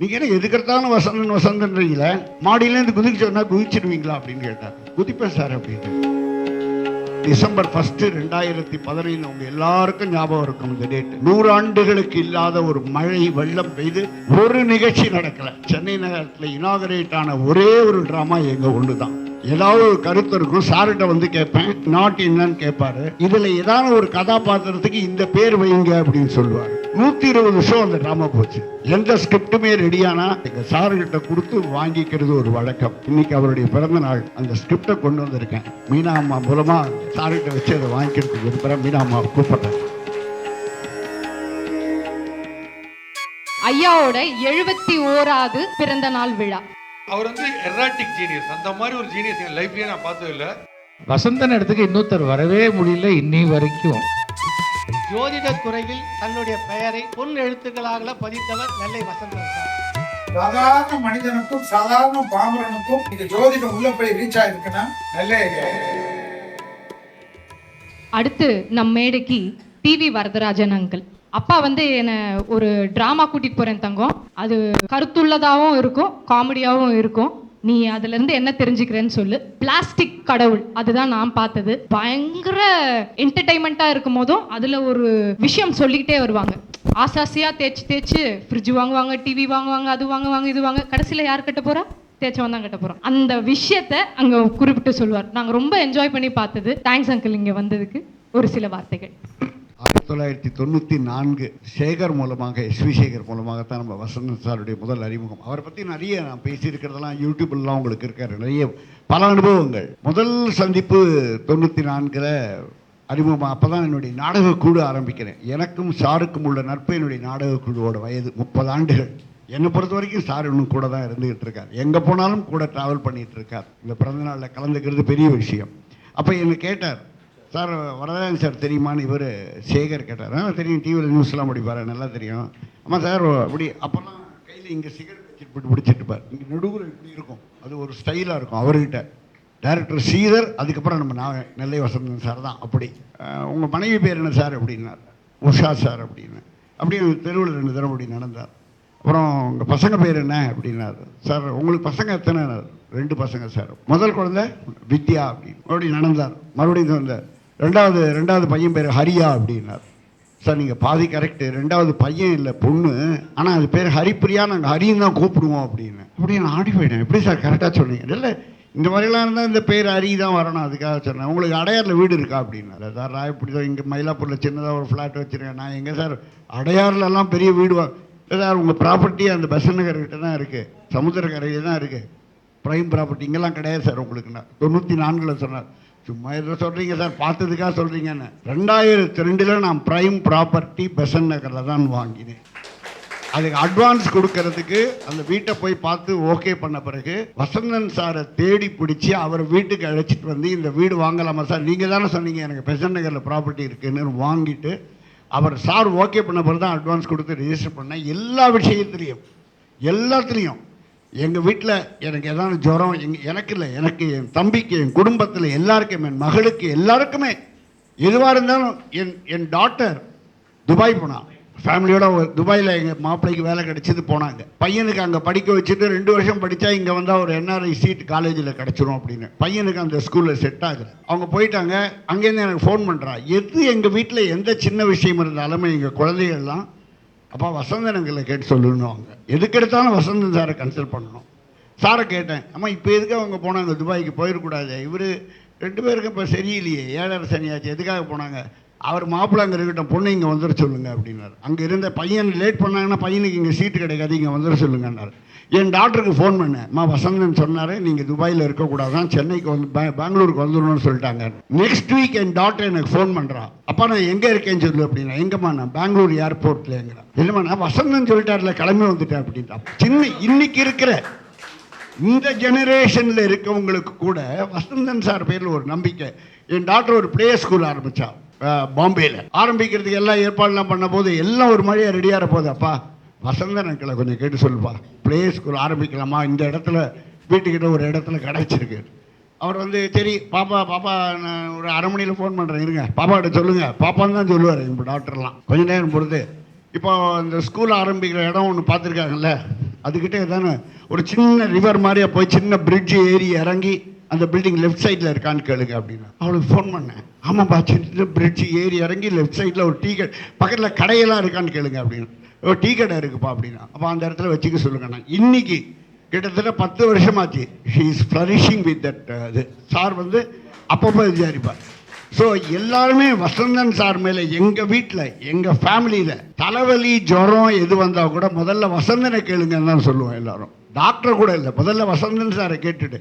நீங்க என்ன எதுக்கிறதான வசந்தன் வசந்தன்றீங்களே? மாடியிலேருந்து குதிக்க சொன்னா குதிச்சிடுவீங்களா அப்படின்னு கேட்டார். குதிப்பேன் சார் அப்படின்னு டிசம்பர் ஃபர்ஸ்ட் ரெண்டாயிரத்தி பதினைந்து அவங்க எல்லாருக்கும் ஞாபகம் இருக்கும் இந்த டேட் நூறு ஆண்டுகளுக்கு இல்லாத ஒரு மழை வெள்ளம் பெய்து ஒரு நிகழ்ச்சி நடக்கல. சென்னை நகரத்தில் இனாகரேட் ஆன ஒரே ஒரு டிராமா எங்க தான் ஏதாவது ஒரு கருத்து இருக்கும் சார்கிட்ட வந்து கேட்பேன். நாட் என்னன்னு கேட்பாரு. இதுல ஏதாவது ஒரு கதாபாத்திரத்துக்கு இந்த பேர் வைங்க அப்படின்னு சொல்லுவாரு. நூத்தி இருபது ஷோ அந்த டிராமா போச்சு. எந்த ஸ்கிரிப்டுமே ரெடியானா எங்க சாருகிட்ட கொடுத்து வாங்கிக்கிறது ஒரு வழக்கம். இன்னைக்கு அவருடைய பிறந்த நாள். அந்த ஸ்கிரிப்டை கொண்டு வந்திருக்கேன். மீனா அம்மா மூலமா சாருகிட்ட வச்சு அதை வாங்கிக்கிறதுக்கு விரும்புறேன். மீனா அம்மா கூப்பிடுறேன். ஐயாவோட எழுபத்தி ஓராவது பிறந்த நாள் விழா. அவர் வந்து எராட்டிக் ஜீனியஸ் அந்த மாதிரி ஒரு ஜீனியஸ் என் லைஃப்லயே நான் பார்த்தது இல்ல வசந்தன் இடத்துக்கு இன்னொருத்தர் வரவே முடியல இன்னி வரைக்கும். ஜோதிட துறையில் தன்னுடைய பெயரை பொன் எழுத்துக்களாக பதித்தவர் நெல்லை வசந்தன் சார். சாதாரண மனிதனுக்கும் சாதாரண பாமரனுக்கும் இந்த ஜோதிடம் உள்ள போய் ரீச் ஆயிருக்குன்னா நல்ல அடுத்து நம் மேடைக்கு டிவி வரதராஜன் அங்கிள். அப்பா வந்து என்னை ஒரு டிராமா கூட்டிட்டு போறேன் தங்கம். அது கருத்துள்ளதாகவும் இருக்கும் காமெடியாகவும் இருக்கும். நீ அதுலேருந்து என்ன தெரிஞ்சுக்கிறேன்னு சொல்லு. பிளாஸ்டிக் கடவுள் அதுதான் நான் பார்த்தது. பயங்கர என்டர்டைன்மெண்ட்டாக இருக்கும் போதும் அதில் ஒரு விஷயம் சொல்லிக்கிட்டே வருவாங்க. ஆசாசியாக தேய்ச்சி தேய்ச்சி ஃப்ரிட்ஜ் வாங்குவாங்க டிவி வாங்குவாங்க அது வாங்குவாங்க இது வாங்க. கடைசியில் யார் கட்ட போகிறா தேய்ச்சவன் தான் கட்ட போகிறோம் அந்த விஷயத்தை அங்கே குறிப்பிட்டு சொல்லுவார். நாங்கள் ரொம்ப என்ஜாய் பண்ணி பார்த்தது. தேங்க்ஸ் அங்கிள் இங்கே வந்ததுக்கு ஒரு சில வார்த்தைகள். ஆயிரத்தி தொள்ளாயிரத்தி தொண்ணூற்றி நான்கு சேகர் மூலமாக எஸ்வி சேகர் மூலமாக தான் நம்ம வசந்தன் சாருடைய முதல் அறிமுகம். அவரை பற்றி நிறைய நான் பேசியிருக்கிறதெல்லாம் யூடியூப்லாம் உங்களுக்கு இருக்கார் நிறைய பல அனுபவங்கள். முதல் சந்திப்பு தொண்ணூற்றி நான்கில் அறிமுகமாக அப்போ தான் என்னுடைய நாடகக்குழு ஆரம்பிக்கிறேன். எனக்கும் சாருக்கும் உள்ள நட்பு என்னுடைய நாடகக்குழுவோட வயது முப்பது ஆண்டுகள். என்னை பொறுத்த வரைக்கும் சார் இன்னும் கூட தான் இருந்துகிட்டு இருக்கார். எங்கே போனாலும் கூட ட்ராவல் பண்ணிகிட்டு இருக்கார். இந்த பிறந்தநாளில் கலந்துக்கிறது பெரிய விஷயம். அப்போ என்னை கேட்டார் சார் வரதராஜன் சார் தெரியுமான்னு இவர் சேகர் கேட்டார். தெரியும் டிவியில் நியூஸ்லாம் படிப்பார் நல்லா தெரியும். ஆமாம் சார் அப்படி அப்போல்லாம் கையில் இங்கே சிகரெட் வச்சுட்டு போட்டு பிடிச்சிட்டுப்பார் இங்கே நடுவில் இப்படி இருக்கும். அது ஒரு ஸ்டைலாக இருக்கும் அவர்கிட்ட. டைரக்டர் சீதர் அதுக்கப்புறம் நம்ம நான் நெல்லை வசந்தன் சார் தான் அப்படி. உங்கள் மனைவி பேர் என்ன சார் அப்படின்னார். உஷா சார் அப்படின்னு. அப்படியே தெருவில் ரெண்டு தடவை அப்படி நடந்தார். அப்புறம் உங்கள் பசங்க பேர் என்ன அப்படின்னாரு. சார் உங்களுக்கு பசங்க எத்தனை? ரெண்டு பசங்க சார். முதல் குழந்தை வித்யா அப்படின்னு. மறுபடியும் நடந்தார். மறுபடியும் வந்தார். ரெண்டாவது ரெண்டாவது பையன் பேர் ஹரியா அப்படின்னார். சார் நீங்கள் பாதி கரெக்டு ரெண்டாவது பையன் இல்லை பொண்ணு. ஆனால் அது பேர் ஹரிப்பிரியா நாங்கள் ஹரின்னு தான் கூப்பிடுவோம் அப்படின்னு. அப்படின்னு நான் ஆடி போயிட்டேன். எப்படி சார் கரெக்டாக சொன்னீங்க? இல்லை இந்த மாதிரிலாம் இருந்தால் இந்த பேர் ஹரி தான் வரணும் அதுக்காக சொன்னேன். உங்களுக்கு அடையாரில் வீடு இருக்கா அப்படின்னாரு. சார் நான் இப்படி தான் இங்கே மயிலாப்பூரில் சின்னதாக ஒரு ஃப்ளாட் வச்சுருக்கேன். நான் எங்கே சார்? அடையாறுலலாம் பெரிய வீடு வா இல்லை சார் உங்கள் ப்ராப்பர்ட்டி அந்த பெசன் நகர்கிட்ட தான் இருக்குது சமுத்திரக்கரையில் தான் இருக்குது ப்ரைம் ப்ராப்பர்ட்டி இங்கெல்லாம் கிடையாது சார் உங்களுக்குன்னா. தொண்ணூற்றி நான்கில் சொன்னார். சும்மா ஏதோ சொல்கிறீங்க சார்? பார்த்ததுக்காக சொல்கிறீங்கன்னு ரெண்டாயிரத்தி ரெண்டில் நான் ப்ரைம் ப்ராப்பர்ட்டி பெசன் நகரில் தான் வாங்கினேன். அதுக்கு அட்வான்ஸ் கொடுக்கறதுக்கு அந்த வீட்டை போய் பார்த்து ஓகே பண்ண பிறகு வசந்தன் சாரை தேடி பிடிச்சி அவர் வீட்டுக்கு அழைச்சிட்டு வந்து இந்த வீடு வாங்கலாமா சார்? நீங்கள் தானே சொன்னீங்க எனக்கு பெசன் நகரில் ப்ராப்பர்ட்டி இருக்குன்னு வாங்கிட்டு அவர் சார் ஓகே பண்ண பிறகு தான் அட்வான்ஸ் கொடுத்து ரிஜிஸ்டர் பண்ணேன். எல்லா விஷயத்துலையும் எல்லாத்துலேயும். எங்கள் வீட்டில் எனக்கு ஏதாவது ஜுரம் எங்க எனக்கு இல்லை எனக்கு என் தம்பிக்கு என் குடும்பத்தில் எல்லாருக்கும் என் மகளுக்கு எல்லாருக்குமே எதுவாக இருந்தாலும் என் என் டாக்டர் துபாய் போனான் ஃபேமிலியோட துபாயில் எங்கள் மாப்பிள்ளைக்கு வேலை கிடைச்சது போனாங்க. பையனுக்கு அங்கே படிக்க வச்சுட்டு ரெண்டு வருஷம் படித்தா இங்கே வந்தால் ஒரு என்ஆர்ஐ சீட் காலேஜில் கிடச்சிரும் அப்படின்னு. பையனுக்கு அந்த ஸ்கூலில் செட் ஆகுது அவங்க போயிட்டாங்க. அங்கேருந்து எனக்கு ஃபோன் பண்ணுறா எது எங்கள் வீட்டில் எந்த சின்ன விஷயம் இருந்தாலுமே எங்கள் குழந்தைகள்லாம் அப்பா வசந்தனங்களை கேட்டு சொல்லணும் அவங்க எதுக்கு எடுத்தாலும் வசந்தன் சாரை கன்சல்ட் பண்ணணும். சாரை கேட்டேன் அம்மா இப்போ எதுக்கு அவங்க போனாங்க? துபாய்க்கு போயிடக்கூடாது இவர் ரெண்டு பேருக்கும் இப்போ சரியில்லையே ஏழரை சனியாச்சு எதுக்காக போனாங்க? அவர் மாப்பிள்ளை அங்கே இருக்கட்டும் பொண்ணு இங்கே வந்துட சொல்லுங்க அப்படின்னார். அங்கே இருந்த பையன் லேட் பண்ணாங்கன்னா பையனுக்கு இங்கே சீட்டு கிடைக்காது இங்கே வந்துட சொல்லுங்கன்னார். என் டாக்டருக்கு ஃபோன் பண்ணேன் மா வசந்தன் சொன்னார் நீங்கள் துபாயில் இருக்கக்கூடாதான் சென்னைக்கு வந்து பே பெங்களூருக்கு வந்துடணும்னு சொல்லிட்டாங்க. நெக்ஸ்ட் வீக் என் டாக்டர் எனக்கு ஃபோன் பண்ணுறான் அப்பா நான் எங்கே இருக்கேன்னு சொல்லு அப்படின்னா எங்கம்மா நான் பெங்களூர் ஏர்போர்ட்லங்கிறேன் இல்லைம்மா நான் வசந்தன் சொல்லிட்டார்ல கிளம்பி வந்துட்டேன் அப்படின்ட்டான் சின்ன இன்னைக்கு இருக்கிற இந்த ஜெனரேஷனில் இருக்கவங்களுக்கு கூட வசந்தன் சார் பேரில் ஒரு நம்பிக்கை. என் டாக்டர் ஒரு ப்ளே ஸ்கூல் ஆரம்பித்தான் பாம்பேயில் ஆரம்பிக்கிறதுக்கு எல்லாம் ஏற்பாடுலாம் பண்ண போது எல்லாம் ஒரு மழையாக ரெடியாக போகுது அப்பா வசந்த நாட்களை கொஞ்சம் கேட்டு சொல்லுப்பா. ப்ளே ஸ்கூல் ஆரம்பிக்கலாமா? இந்த இடத்துல வீட்டுக்கிட்ட ஒரு இடத்துல கிடச்சிருக்கு அவர் வந்து சரி பாப்பா பாப்பா நான் ஒரு அரை மணியில் ஃபோன் பண்ணுறேன் இருங்க. பாப்பாகிட்ட சொல்லுங்கள் பாப்பான்னு தான் சொல்லுவார் இப்போ டாக்டர்லாம் கொஞ்ச நேரம் பொறுத்து இப்போ இந்த ஸ்கூல் ஆரம்பிக்கிற இடம் ஒன்று பார்த்துருக்காங்கல்ல அதுக்கிட்டே தானே ஒரு சின்ன ரிவர் மாதிரியே போய் சின்ன பிரிட்ஜ் ஏறி இறங்கி அந்த பில்டிங் லெஃப்ட் சைடில் இருக்கான்னு கேளுங்க அப்படின்னு. அவளுக்கு ஃபோன் பண்ணேன். ஆமாம் சின்ன பிரிட்ஜ் ஏறி இறங்கி லெஃப்ட் சைடில் ஒரு டீ கடை பக்கத்தில் கடையெல்லாம் இருக்கான்னு கேளுங்க அப்படின்னு. ஒரு டீ கடை இருக்குப்பா அப்படின்னா. அப்போ அந்த இடத்துல வச்சுக்க சொல்லுங்க நான். இன்னைக்கு கிட்டத்தட்ட பத்து வருஷமாச்சு. She is flourishing with that இது. சார் வந்து அப்பப்போ விசாரிப்பார். ஸோ எல்லாருமே வசந்தன் சார் மேலே எங்கள் வீட்டில் எங்கள் ஃபேமிலியில் தலைவலி ஜுரம் எது வந்தால் கூட முதல்ல வசந்தனை கேளுங்கன்னு தான் சொல்லுவோம் எல்லாரும். டாக்டர் கூட இல்லை. முதல்ல வசந்தன் சாரை கேட்டுட்டு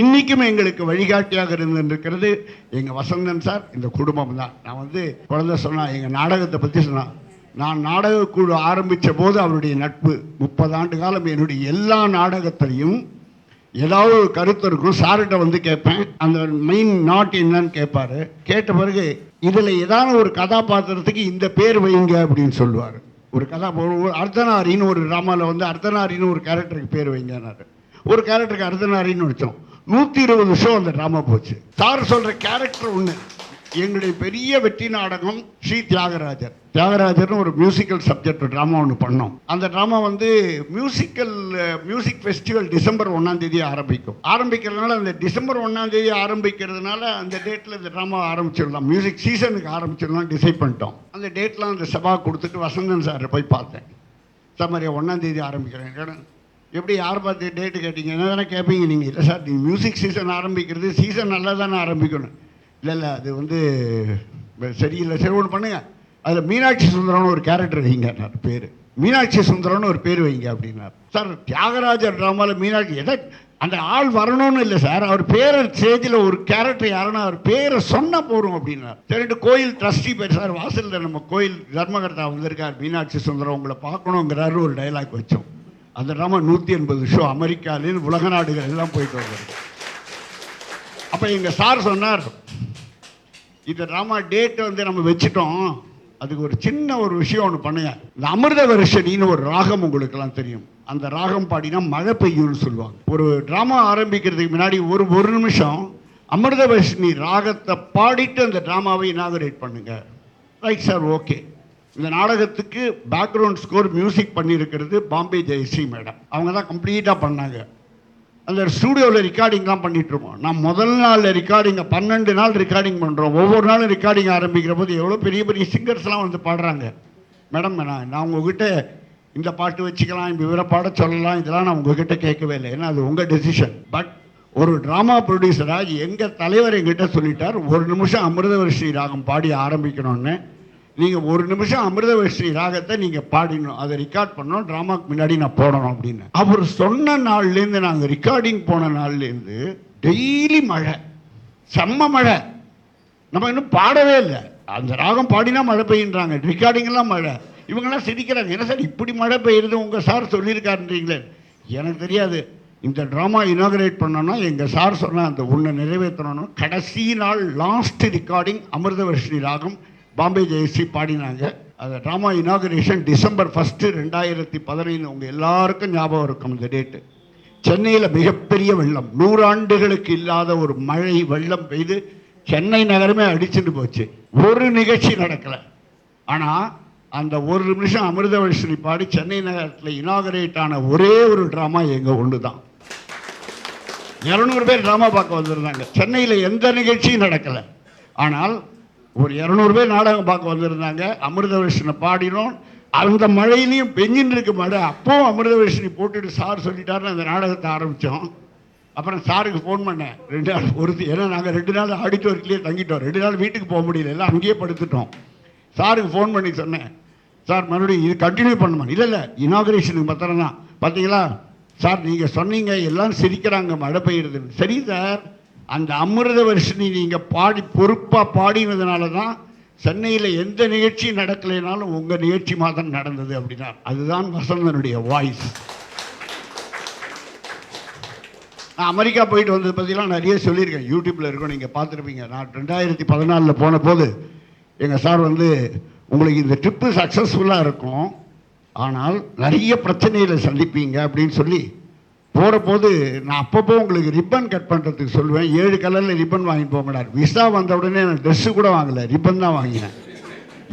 இன்றைக்கும் எங்களுக்கு வழிகாட்டியாக இருந்திருக்கிறது எங்கள் வசந்தன் சார் இந்த குடும்பம் தான். நான் வந்து குழந்தை சொன்னால் எங்கள் நாடகத்தை பற்றி சொன்னான். நான் நாடக குழு ஆரம்பித்த போது அவருடைய நட்பு முப்பது ஆண்டு காலம் என்னுடைய எல்லா நாடகத்திலையும் ஏதாவது ஒரு கருத்து இருக்கும் சார்கிட்ட வந்து கேட்பேன். அந்த மெயின் நாட் என்னன்னு கேட்பாரு. கேட்ட பிறகு இதில் ஏதாவது ஒரு கதாபாத்திரத்துக்கு இந்த பேர் வைங்க அப்படின்னு சொல்லுவார். ஒரு கதா அர்த்தநாரின்னு ஒரு ட்ராமாவில் வந்து அர்த்தநாரின்னு ஒரு கேரக்டருக்கு பேர் வைங்கன்னாரு. ஒரு கேரக்டருக்கு அர்த்தநாரின்னு வச்சோம். நூற்றி இருபது ஷோ அந்த ட்ராமா போச்சு. சார் சொல்கிற கேரக்டர் ஒன்று எங்களுடைய பெரிய வெற்றி நாடகம் ஸ்ரீ தியாகராஜர். தியாகராஜர்னு ஒரு மியூசிக்கல் சப்ஜெக்ட் ட்ராமா ஒன்று பண்ணோம். அந்த ட்ராமா வந்து மியூசிக்கல் மியூசிக் ஃபெஸ்டிவல் டிசம்பர் ஒன்றாம் தேதி ஆரம்பிக்கும். ஆரம்பிக்கிறதுனால அந்த டிசம்பர் ஒன்றாம் தேதி ஆரம்பிக்கிறதுனால அந்த டேட்டில் இந்த ட்ராமா ஆரம்பிச்சிடலாம். மியூசிக் சீசனுக்கு ஆரம்பிச்சிடலாம் டிசைட் பண்ணிட்டோம். அந்த டேட்லாம் அந்த சபா கொடுத்துட்டு வசந்தன் சாரை போய் பார்த்தேன். சார் மாதிரி ஒன்றாம் தேதி ஆரம்பிக்கிறேன். எப்படி யார் பார்த்து டேட்டு கேட்டீங்க? என்ன தானே கேட்பீங்க நீங்கள் இல்லை சார் நீங்கள் மியூசிக் சீசன் ஆரம்பிக்கிறது சீசன் நல்லா தானே ஆரம்பிக்கணும். இல்லை இல்லை அது வந்து சரியில்லை சரி ஒன்று பண்ணுங்க. அதில் மீனாட்சி சுந்தரம்னு ஒரு கேரக்டர் வைங்க பேர். மீனாட்சி சுந்தரம்னு ஒரு பேர் வைங்க அப்படின்னார். சார் தியாகராஜர் ட்ராமாவில் மீனாட்சி எதை அந்த ஆள் வரணும்னு இல்லை சார் அவர் பேரை ஸ்டேஜில் ஒரு கேரக்டர் யாருன்னா அவர் பேரை சொன்ன போகிறோம் அப்படின்னார். சரிட்டு கோயில் ட்ரஸ்டி பேர் சார் வாசலில் நம்ம கோயில் தர்மகர்த்தா வந்திருக்கார் மீனாட்சி சுந்தரம் உங்களை பார்க்கணுங்கிறாரு ஒரு டைலாக் வச்சோம். அந்த ட்ராமா நூற்றி எண்பது ஷோ அமெரிக்காலேருந்து உலக நாடுகள் எல்லாம் போயிட்டு வந்தார் அப்போ எங்கள் சார் சொன்னார் இந்த ட்ராமா டேட் வந்து நம்ம வச்சுட்டோம். அதுக்கு ஒரு சின்ன ஒரு விஷயம் ஒன்று பண்ணுங்க. இந்த அமிர்த வருஷனின்னு ஒரு ராகம் உங்களுக்கெல்லாம் தெரியும். அந்த ராகம் பாடினா மழை பெய்யும்னு சொல்லுவாங்க. ஒரு ட்ராமா ஆரம்பிக்கிறதுக்கு முன்னாடி ஒரு ஒரு நிமிஷம் அமிர்த வருஷினி ராகத்தை பாடிட்டு அந்த ட்ராமாவை இனாகரேட் பண்ணுங்க. ரைட் சார் ஓகே இந்த நாடகத்துக்கு பேக்ரவுண்ட் ஸ்கோர் மியூசிக் பண்ணியிருக்கிறது பாம்பே ஜெயஸ்ரீ மேடம் அவங்க தான் கம்ப்ளீட்டாக பண்ணாங்க. அந்த ஸ்டூடியோவில் ரெக்கார்டிங்லாம் பண்ணிகிட்ருப்போம் நான் முதல் நாள் ரெக்கார்டிங்கை பன்னெண்டு நாள் ரெக்கார்டிங் பண்ணுறோம் ஒவ்வொரு நாளும் ரெக்கார்டிங் ஆரம்பிக்கிற போது எவ்வளோ பெரிய பெரிய சிங்கர்ஸ்லாம் வந்து பாடுறாங்க. மேடம் நான் நான் உங்ககிட்ட இந்த பாட்டு வச்சுக்கலாம் இந்த இவரை பாட சொல்லலாம் இதெல்லாம் நான் உங்ககிட்ட கேட்கவே இல்லை. ஏன்னா அது உங்கள் டெசிஷன் பட் ஒரு ட்ராமா ப்ரொடியூசராக எங்கள் தலைவர் எங்கிட்ட சொல்லிட்டார் ஒரு நிமிஷம் அமிர்தவர்ஷினி ராகம் பாடி ஆரம்பிக்கணும்னு. நீங்கள் ஒரு நிமிஷம் அமிர்தவர்ஷினி ராகத்தை நீங்கள் பாடினோம் அதை ரெக்கார்ட் பண்ணோம் ட்ராமாக்கு முன்னாடி நான் போடணும் அப்படின்னு. அவர் சொன்ன நாள்லேருந்து நாங்கள் ரெக்கார்டிங் போன நாள்லேருந்து டெய்லி மழை. செம்ம மழை. நம்ம இன்னும் பாடவே இல்லை. அந்த ராகம் பாடினா மழை பெய்யுன்றாங்க. ரெக்கார்டிங்லாம் மழை. இவங்கெல்லாம் சிரிக்கிறாங்க. என்ன சார் இப்படி மழை பெய்யுறது உங்கள் சார் சொல்லியிருக்காருன்றீங்களே. எனக்கு தெரியாது. இந்த ட்ராமா இனாகரேட் பண்ணோன்னா எங்கள் சார் சொன்ன அந்த ஒன்றை நிறைவேற்றணும்னா கடைசி நாள் லாஸ்ட் ரெக்கார்டிங் அமிர்தவர்ஷினி ராகம் பாம்பே ஜெயஸ்ரீ பாடினாங்க. அந்த ட்ராமா இனாகரேஷன் டிசம்பர் ஃபஸ்ட்டு ரெண்டாயிரத்தி பதினைந்து உங்கள் எல்லாருக்கும் ஞாபகம் இருக்கும் இந்த டேட்டு சென்னையில் மிகப்பெரிய வெள்ளம். நூறாண்டுகளுக்கு இல்லாத ஒரு மழை வெள்ளம் பெய்து சென்னை நகரமே அடிச்சுட்டு போச்சு. ஒரு நிகழ்ச்சி நடக்கலை. ஆனால் அந்த ஒரு நிமிஷம் அமிர்தவர்ஷினி பாடி சென்னை நகரத்தில் இனாகரேட் ஆன ஒரே ஒரு ட்ராமா எங்கள் ஒன்று தான் இரநூறு பேர் ட்ராமா பார்க்க வந்திருந்தாங்க. சென்னையில் எந்த நிகழ்ச்சியும் நடக்கலை. ஆனால் ஒரு இரநூறு பேர் நாடகம் பார்க்க வந்திருந்தாங்க. அமிர்தவர்ஷனை பாடினோம். அந்த மழையிலையும் பெஞ்சின்னு இருக்க மழை. அப்போவும் அமிர்தவர்ஷினி போட்டுட்டு சார் சொல்லிட்டாருன்னு அந்த நாடகத்தை ஆரம்பித்தோம். அப்புறம் சாருக்கு ஃபோன் பண்ணேன். ரெண்டு நாள் ஒரு ஏன்னா நாங்கள் ரெண்டு நாள் ஆடிட்டோரியத்துலேயே தங்கிட்டோம். ரெண்டு நாள் வீட்டுக்கு போக முடியல. எல்லாம் அங்கேயே படுத்துட்டோம். சாருக்கு ஃபோன் பண்ணி சொன்னேன். சார் மறுபடியும் இது கண்டினியூ பண்ணுமா? இல்லை இல்லை இனாகரேஷனுக்கு பத்திரம் தான் பார்த்தீங்களா சார் நீங்கள் சொன்னீங்க. எல்லாம் சிரிக்கிறாங்க. மழை பெய்யுறதுன்னு. சரி சார். அந்த அமிர்த வருஷனி நீங்கள் பாடி பொறுப்பாக பாடினதுனால தான் சென்னையில் எந்த நிகழ்ச்சியும் நடக்கலைனாலும் உங்கள் நிகழ்ச்சி மாதம் நடந்தது அப்படின்னா அதுதான் வசந்தனுடைய வாய்ஸ் நான் அமெரிக்கா போயிட்டு வந்தது பற்றிலாம் நிறைய சொல்லியிருக்கேன். யூடியூப்பில் இருக்கும் நீங்கள் பார்த்துருப்பீங்க. நான் ரெண்டாயிரத்தி பதினாலில் போன போது எங்கள் சார் வந்து உங்களுக்கு இந்த ட்ரிப்பு சக்ஸஸ்ஃபுல்லாக இருக்கும். ஆனால் நிறைய பிரச்சனைகளை சந்திப்பீங்க அப்படின்னு சொல்லி போகிற போது நான் அப்பப்போ உங்களுக்கு ரிப்பன் கட் பண்ணுறதுக்கு சொல்லுவேன். ஏழு கலரில் ரிப்பன் வாங்கிட்டு போக மாட்டார். விசா வந்த உடனே நான் ட்ரெஸ்ஸு கூட வாங்கலை. ரிப்பன் தான் வாங்கினேன்.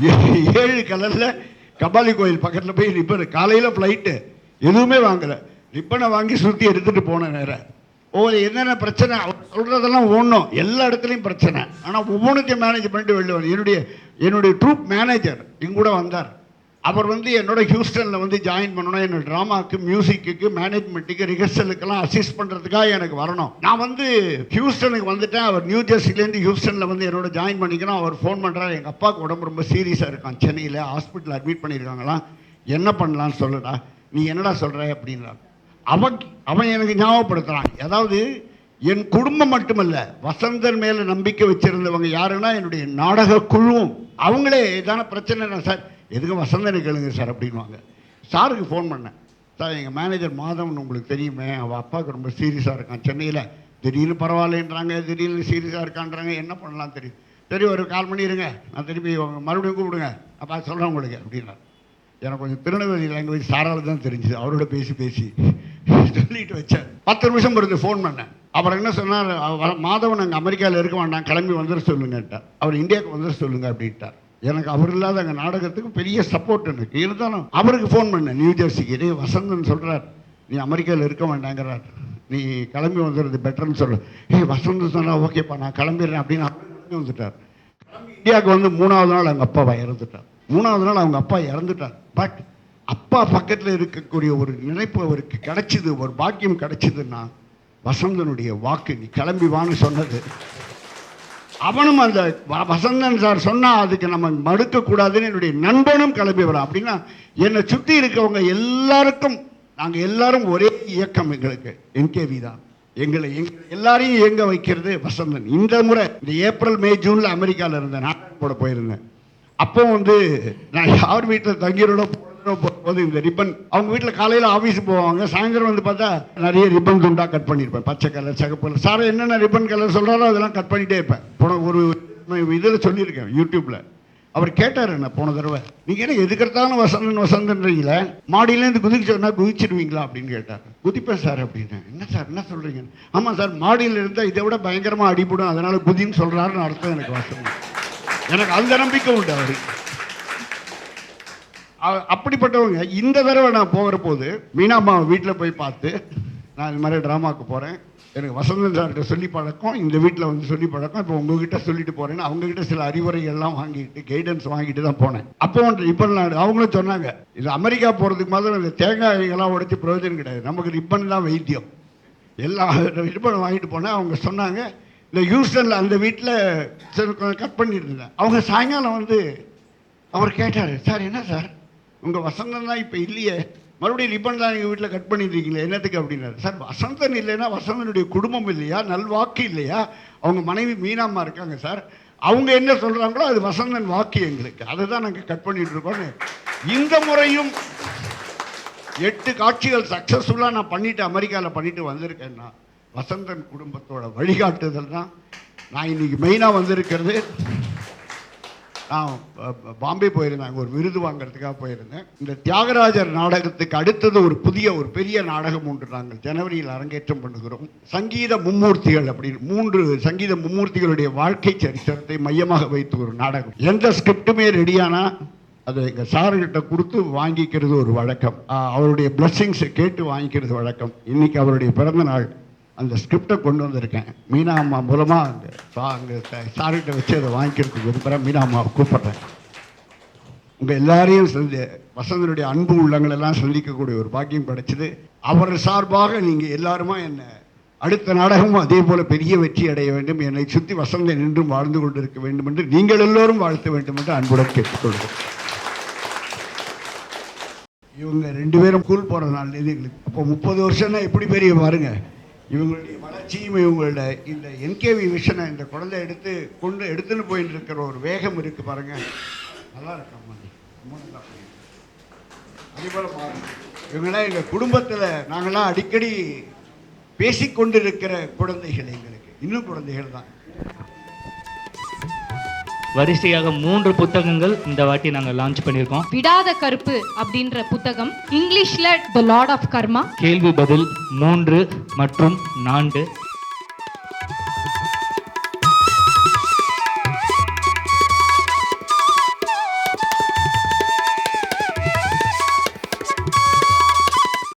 ஏ- ஏழு கலரில் கபாலி கோயில் பக்கத்தில் போய் ரிப்பன் காலையில் ஃப்ளைட்டு எதுவுமே வாங்கலை. ரிப்பனை வாங்கி சுற்றி எடுத்துகிட்டு போன நேரம் ஓ என்னென்ன பிரச்சனை? அவர் சொல்கிறதெல்லாம் ஒன்றும் எல்லா இடத்துலையும் பிரச்சனை. ஆனால் ஒவ்வொன்றுத்தையும் மேனேஜ் பண்ணிட்டு வெளில வந்து என்னுடைய என்னுடைய ட்ரூப் மேனேஜர் இங்கூட வந்தார். அவர் வந்து என்னோட ஹியூஸ்டனில் வந்து ஜாயின் பண்ணணும் என்னோட ட்ராமாக்கு மியூசிக்கு மேனேஜ்மெண்ட்டுக்கு ரிஹர்சலுக்கெல்லாம் அசிஸ்ட் பண்ணுறதுக்காக எனக்கு வரணும். நான் வந்து ஹியூஸ்டனுக்கு வந்துட்டேன். அவர் நியூ ஜெர்சிலேருந்து ஹியூஸ்டனில் வந்து என்னோட ஜாயின் பண்ணிக்கணும். அவர் ஃபோன் பண்ணுறாரு எங்கள் அப்பாவுக்கு உடம்பு ரொம்ப சீரியஸாக இருக்கான். சென்னையில் ஹாஸ்பிட்டல் அட்மிட் பண்ணியிருக்காங்களாம். என்ன பண்ணலான்னு சொல்லுடா? நீ என்னடா சொல்கிற அப்படின்றான் அவன் அவன் எனக்கு ஞாபகப்படுத்துகிறான் அதாவது என் குடும்பம் மட்டுமல்ல வசந்தன் மேலே நம்பிக்கை வச்சிருந்தவங்க யாருன்னா என்னுடைய நாடக குழுவும். அவங்களே இதான பிரச்சனை சார். எதுக்கும் வசந்தனை கேளுங்க சார் அப்படின்வாங்க சாருக்கு ஃபோன் பண்ணேன். சார் எங்கள் மேனேஜர் மாதவன் உங்களுக்கு தெரியுமே. அவள் அப்பாவுக்கு ரொம்ப சீரியஸாக இருக்கான். சென்னையில் திடீர்னு பரவாயில்லன்றாங்க திடீர்னு சீரியஸாக இருக்கான்றாங்க. என்ன பண்ணலாம் தெரியும் சரி ஒரு கால் மணி இருங்க நான் திருப்பி உங்க மறுபடியும் கூப்பிடுங்க. அப்போ சொல்கிறேன் உங்களுக்கு அப்படின்னா எனக்கு கொஞ்சம் திருநெல்வேலி லாங்குவேஜ் சாரால் தான் தெரிஞ்சுது. அவரோட பேசி பேசி சொல்லிட்டு வச்சேன் பத்து நிமிஷம் இருந்து ஃபோன் பண்ணேன். அப்புறம் என்ன சொன்னார்? மாதவன் அங்கே அமெரிக்காவில் இருக்க வேண்டாம். கிளம்பி வந்துட சொல்லுங்கட்டார் அவர் இந்தியாவுக்கு வந்துட சொல்லுங்க அப்படின்ட்டார். எனக்கு அவர் இல்லாத அங்கே நாடகத்துக்கு பெரிய சப்போர்ட் எனக்கு. இருந்தாலும் அவருக்கு ஃபோன் பண்ணேன் நியூ ஜெர்சிக்கு டேய் வசந்தன் சொல்கிறார் நீ அமெரிக்காவில் இருக்க வேண்டாங்கிறார் நீ கிளம்பி வந்துடுறது பெட்டர்னு சொல்லு. ஏய் வசந்தன் சொன்னால் ஓகேப்பா நான் கிளம்பிடுறேன் அப்படின்னு அவர் கிளம்பி வந்துட்டார். இந்தியாவுக்கு வந்து மூணாவது நாள் அவங்க அப்பாவை இறந்துட்டார். மூணாவது நாள் அவங்க அப்பா இறந்துட்டார். பட் அப்பா பக்கத்தில் இருக்கக்கூடிய ஒரு நினைப்பு அவருக்கு கிடைச்சிது ஒரு பாக்கியம் கிடைச்சிதுன்னா வசந்தனுடைய வாக்கு நீ கிளம்பி வான்னு சொன்னது. அவனும் அந்த வ- வசந்தன் சார் சொன்னால் அதுக்கு நம்ம மறுக்கக்கூடாதுன்னு என்னுடைய நண்பனும் கிளம்பி வரான் அப்படின்னா என்னை சுற்றி இருக்கவங்க எல்லாருக்கும் நாங்கள் எல்லாரும் ஒரே இயக்கம் எங்களுக்கு. என்கேவி தான். எங்களை எங் எல்லாரையும் இயங்க வைக்கிறது வசந்தன். இந்த முறை இந்த ஏப்ரல் மே ஜூனில் அமெரிக்காவில் இருந்தேன். நான் கூட போயிருந்தேன். அப்போ வந்து நான் யார் வீட்டில் தங்கிரோட போது இந்த ரிப்பன் அவங்க வீட்டில் காலையில் ஆஃபீஸ் போவாங்க. சாயந்தரம் வந்து பார்த்தா நிறைய ரிப்பன் துண்டாக கட் பண்ணியிருப்பேன் பச்சை கலர் சகப்பு கலர் சார் என்னென்ன ரிப்பன் கலர் சொல்கிறாரோ அதெல்லாம் கட் பண்ணிகிட்டே இருப்பேன். போன ஒரு இதில் சொல்லியிருக்கேன் யூடியூப்பில் அவர் கேட்டார் என்ன போன தடவை? நீங்கள் என்ன எதுக்கெடுத்தாலும் வசந்தன் வசந்தன்றீங்களே? மாடியிலேருந்து குதிக்க சொன்னால் குதிச்சிடுவீங்களா அப்படின்னு கேட்டார். குதிப்பேன் சார் அப்படின்னு. என்ன சார் என்ன சொல்கிறீங்க ஆமாம் சார் மாடியில் இருந்தால் இதை விட பயங்கரமாக அடிபடும். அதனால் குதின்னு சொல்கிறாருன்னு அர்த்தம் எனக்கு வசந்தம் எனக்கு அந்த நம்பிக்கை உண்டு அவருக்கு. அப்படிப்பட்டவங்க இந்த தடவை நான் போகிற போது மீனாம்மா வீட்டில் போய் பார்த்து நான் இது மாதிரி ட்ராமாவுக்கு போகிறேன் எனக்கு வசந்தன் சொல்லி பழக்கம். இந்த வீட்டில் வந்து சொல்லி பழக்கம். இப்போ உங்ககிட்ட சொல்லிட்டு போகிறேன்னு அவங்ககிட்ட சில அறிவுரைகள்லாம் வாங்கிட்டு கைடன்ஸ் வாங்கிட்டு தான் போனேன். அப்போ இப்போ நான் அவங்களும் சொன்னாங்க இது அமெரிக்கா போகிறதுக்கு மாதிரி இந்த தேங்காய்கள்லாம் உடைச்சி பிரயோஜனம் கிடையாது. நமக்கு ரிப்பன் தான் வைத்தியம். எல்லா ரிப்பன் வாங்கிட்டு போனேன். அவங்க சொன்னாங்க இந்த ஹியூஸ்டனில் அந்த வீட்டில் கட் பண்ணியிருந்தேன். அவங்க சாயங்காலம் வந்து அவர் கேட்டார் சார் என்ன சார்? உங்கள் வசந்தன் தான் இப்போ இல்லையே. மறுபடியும் ரிப்பன் தான் எங்கள் வீட்டில் கட் பண்ணியிருக்கீங்களே என்னத்துக்கு அப்படின்னாரு. சார் வசந்தன் இல்லைன்னா வசந்தனுடைய குடும்பம் இல்லையா? நல்வாக்கு இல்லையா? அவங்க மனைவி மீனாம்மா இருக்காங்க சார். அவங்க என்ன சொல்கிறாங்களோ அது வசந்தன் வாக்கு எங்களுக்கு. அதை தான் நாங்கள் கட் பண்ணிட்டு இருக்கோம்னு இந்த முறையும் எட்டு காட்சிகள் சக்ஸஸ்ஃபுல்லாக நான் பண்ணிட்டு அமெரிக்காவில் பண்ணிட்டு வந்திருக்கேன்னா வசந்தன் குடும்பத்தோட வழிகாட்டுதல் தான் நான் இன்னைக்கு மெயினாக வந்திருக்கிறது. நான் பாம்பே போயிருந்தேன். அங்கே ஒரு விருது வாங்குறதுக்காக போயிருந்தேன். இந்த தியாகராஜர் நாடகத்துக்கு அடுத்தது ஒரு புதிய ஒரு பெரிய நாடகம் ஒன்று நாங்கள் ஜனவரியில் அரங்கேற்றம் பண்ணுகிறோம். சங்கீத மும்மூர்த்திகள் அப்படின்னு மூன்று சங்கீத மும்மூர்த்திகளுடைய வாழ்க்கை சரித்திரத்தை மையமாக வைத்து ஒரு நாடகம். எந்த ஸ்கிரிப்டுமே ரெடியானா அதை எங்கள் சார்கிட்ட கொடுத்து வாங்கிக்கிறது ஒரு வழக்கம். அவருடைய பிளஸ்ஸிங்ஸை கேட்டு வாங்கிக்கிறது வழக்கம். இன்னைக்கு அவருடைய பிறந்த நாள். அந்த ஸ்கிரிப்டை கொண்டு வந்திருக்கேன். மீனா அம்மா மூலமாக அங்கே சா அங்கே சார்கிட்ட வச்சு அதை வாங்கிக்கிறதுக்கு விரும்புகிறேன் மீனா அம்மாவை கூப்பிட்றேன். உங்கள் எல்லாரையும் சந்தி வசந்தனுடைய அன்பு உள்ளங்களெல்லாம் சந்திக்கக்கூடிய ஒரு பாக்கியம் கிடைச்சிது. அவர் சார்பாக நீங்கள் எல்லாருமா என்னை அடுத்த நாடகமும் அதே போல பெரிய வெற்றி அடைய வேண்டும். என்னை சுற்றி வசந்தன் என்றும் வாழ்ந்து கொண்டிருக்க வேண்டும் என்று நீங்கள் எல்லோரும் வாழ்த்த வேண்டும் என்று அன்புடன் கேட்டுக்கொள்கிறேன். இவங்க ரெண்டு பேரும் கூல் போகிற நாள் எங்களுக்கு அப்போ முப்பது வருஷம்னா எப்படி பெரிய பாருங்கள் இவங்களுடைய வளர்ச்சியும் இவங்களோட இந்த என்கேவி விஷனை இந்த குழந்தை எடுத்து கொண்டு எடுத்துன்னு போயிட்டு இருக்கிற ஒரு வேகம் இருக்கு பாருங்க. நல்லா இருக்கம்மா ரொம்ப அதே இவங்களாம் எங்கள் குடும்பத்தில் நாங்களாம் அடிக்கடி பேசிக்கொண்டிருக்கிற குழந்தைகள் எங்களுக்கு. இன்னும் குழந்தைகள் தான். வரிசையாக மூன்று புத்தகங்கள் இந்த வாட்டி நாங்கள் லான்ச் பண்ணியிருக்கோம். விடாத கருப்பு அப்படின்ற புத்தகம் இங்கிலீஷ்ல த லார்ட் ஆஃப் கர்மா கேள்வி பதில் மூன்று மற்றும் நான்கு.